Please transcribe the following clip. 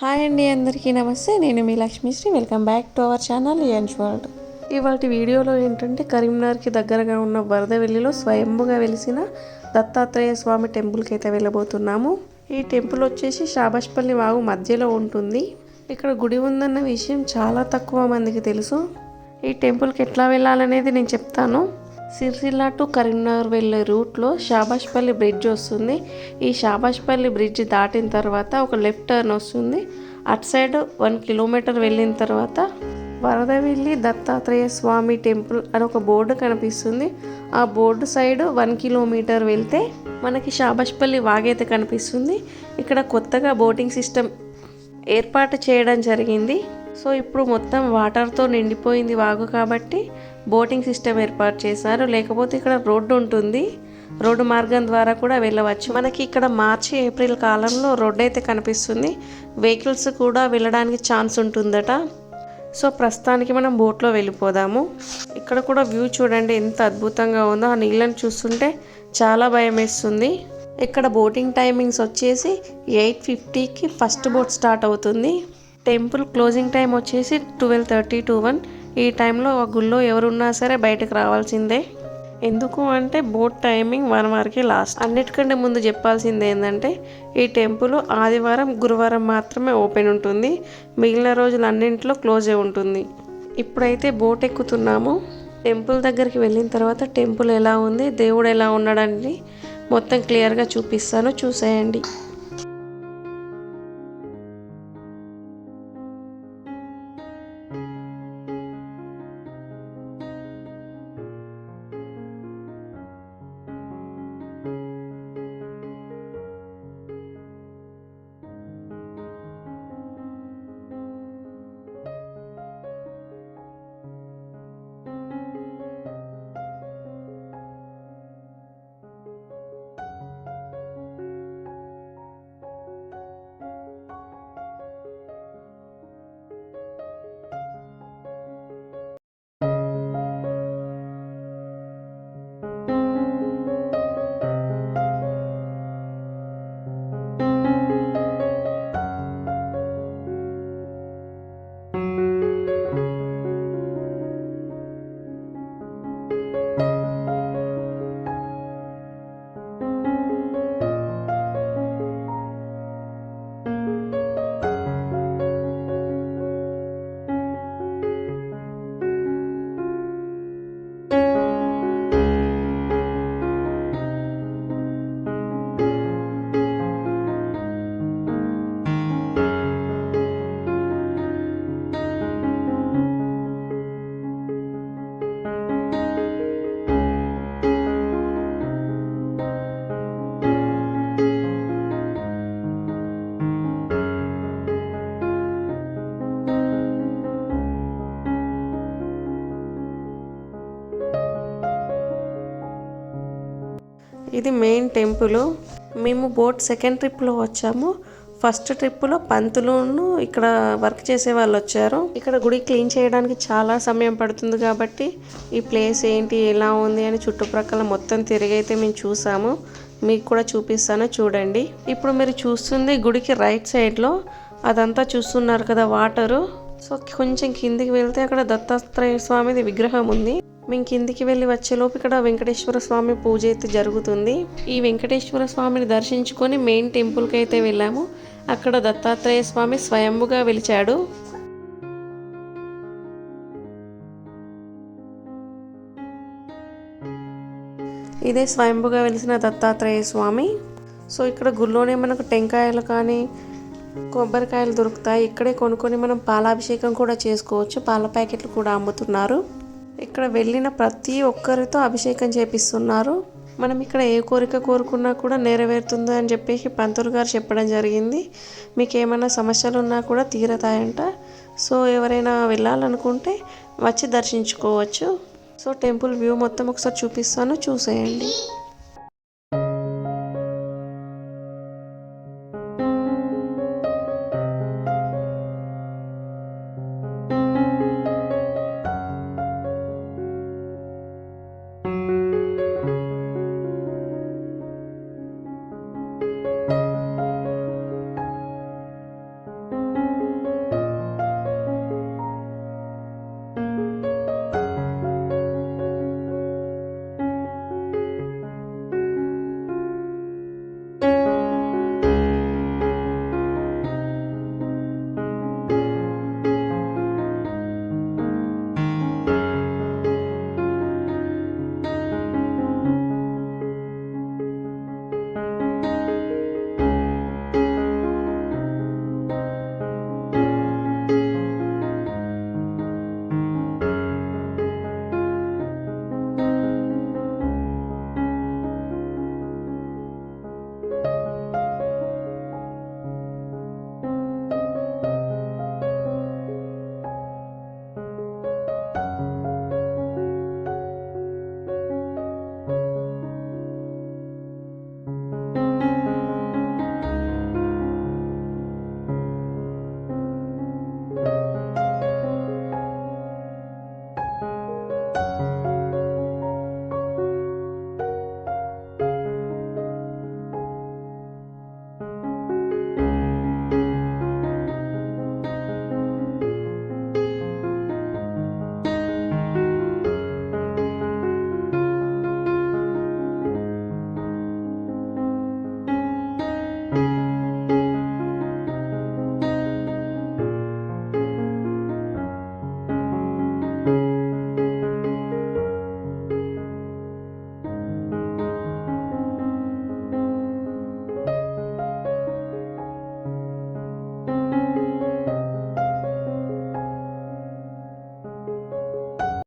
Hi అండి అందరికీ నమస్తే నేను మీ Lakshmishri. Welcome back to our channel ఎన్స్ world ఇవాటి వీడియోలో ఏంటంటే కరీంనగర్కి దగ్గరగా ఉన్న వరదవెల్లిలో స్వయంభుగా వెలిసిన దత్తాత్రేయ స్వామి టెంపుల్కి అయితే వెళ్ళబోతున్నాము. ఈ టెంపుల్ వచ్చేసి షాబాష్పల్లి వాగు మధ్యలో ఉంటుంది. ఇక్కడ గుడి ఉందన్న విషయం చాలా తక్కువ మందికి తెలుసు. ఈ టెంపుల్కి ఎట్లా వెళ్ళాలనేది నేను చెప్తాను. సిరిసిల్ల టు కరీంనగర్ వెళ్ళే రూట్లో షాబాష్పల్లి బ్రిడ్జ్ వస్తుంది. ఈ షాబాష్పల్లి బ్రిడ్జ్ దాటిన తర్వాత ఒక లెఫ్ట్ టర్న్ వస్తుంది. అటు సైడ్ వన్ కిలోమీటర్ వెళ్ళిన తర్వాత వరదవెల్లి దత్తాత్రేయ స్వామి టెంపుల్ అని ఒక బోర్డు కనిపిస్తుంది. ఆ బోర్డు సైడ్ వన్ కిలోమీటర్ వెళ్తే మనకి షాబాష్పల్లి వాగైతే కనిపిస్తుంది. ఇక్కడ కొత్తగా బోటింగ్ సిస్టమ్ ఏర్పాటు చేయడం జరిగింది. సో ఇప్పుడు మొత్తం వాటర్తో నిండిపోయింది వాగు కాబట్టి బోటింగ్ సిస్టమ్ ఏర్పాటు చేశారు. లేకపోతే ఇక్కడ రోడ్డు ఉంటుంది. రోడ్డు మార్గం ద్వారా కూడా వెళ్ళవచ్చు. మనకి ఇక్కడ మార్చి ఏప్రిల్ కాలంలో రోడ్డు అయితే కనిపిస్తుంది. వెహికల్స్ కూడా వెళ్ళడానికి ఛాన్స్ ఉంటుందట. సో ప్రస్తుతానికి మనం బోట్లో వెళ్ళిపోదాము. ఇక్కడ కూడా వ్యూ చూడండి ఎంత అద్భుతంగా ఉందో. ఆ నీళ్ళని చూస్తుంటే చాలా భయం వేస్తుంది. ఇక్కడ బోటింగ్ టైమింగ్స్ వచ్చేసి ఎయిట్ ఫిఫ్టీకి ఫస్ట్ బోట్ స్టార్ట్ అవుతుంది. టెంపుల్ క్లోజింగ్ టైం వచ్చేసి ట్వెల్వ్ థర్టీ టు వన్. ఈ టైంలో ఆ గుళ్ళో ఎవరున్నా సరే బయటకు రావాల్సిందే. ఎందుకు అంటే బోట్ టైమింగ్ వన్ వరకే లాస్ట్ అన్నిటికంటే ముందు చెప్పాల్సింది ఏంటంటే ఈ టెంపుల్ ఆదివారం గురువారం మాత్రమే ఓపెన్ ఉంటుంది. మిగిలిన రోజులు అన్నింటిలో క్లోజ్ అయి ఉంటుంది. ఇప్పుడైతే బోట్ ఎక్కుతున్నాము. టెంపుల్ దగ్గరికి వెళ్ళిన తర్వాత టెంపుల్ ఎలా ఉంది దేవుడు ఎలా ఉన్నాడని మొత్తం క్లియర్గా చూపిస్తాను. చూసేయండి. ఇది మెయిన్ టెంపుల్ మేము బోట్ సెకండ్ ట్రిప్లో వచ్చాము. ఫస్ట్ ట్రిప్లో పంతులును ఇక్కడ వర్క్ చేసే వాళ్ళు వచ్చారు. ఇక్కడ గుడి క్లీన్ చేయడానికి చాలా సమయం పడుతుంది కాబట్టి ఈ ప్లేస్ ఏంటి ఎలా ఉంది అని చుట్టుప్రక్కల మొత్తం తిరిగైతే మేము చూసాము. మీకు కూడా చూపిస్తాను చూడండి. ఇప్పుడు మీరు చూస్తుంది గుడికి రైట్ సైడ్లో అదంతా చూస్తున్నారు కదా వాటరు సో కొంచెం కిందికి వెళ్తే అక్కడ దత్తాత్రేయ స్వామిది విగ్రహం ఉంది. మేము కిందికి వెళ్ళి వచ్చేలోపు ఇక్కడ వెంకటేశ్వర స్వామి పూజ అయితే జరుగుతుంది. ఈ వెంకటేశ్వర స్వామిని దర్శించుకొని మెయిన్ టెంపుల్కి అయితే వెళ్ళాము. అక్కడ దత్తాత్రేయ స్వామి స్వయంభుగా వెలిచాడు. ఇదే స్వయంభుగా వెలిసిన దత్తాత్రేయ స్వామి. సో ఇక్కడ గుళ్ళోనే మనకు టెంకాయలు కానీ కొబ్బరికాయలు దొరుకుతాయి. ఇక్కడే కొనుక్కొని మనం పాలాభిషేకం కూడా చేసుకోవచ్చు. పాల ప్యాకెట్లు కూడా అమ్ముతున్నారు. ఇక్కడ వెళ్ళిన ప్రతి ఒక్కరితో అభిషేకం చేపిస్తున్నారు. మనం ఇక్కడ ఏ కోరిక కోరుకున్నా కూడా నెరవేరుతుంది అని చెప్పేసి పంతులు గారు చెప్పడం జరిగింది. మీకు ఏమైనా సమస్యలు ఉన్నా కూడా తీరతాయంట. సో ఎవరైనా వెళ్ళాలనుకుంటే వచ్చి దర్శించుకోవచ్చు. సో టెంపుల్ వ్యూ మొత్తం ఒకసారి చూపిస్తాను. చూసేయండి.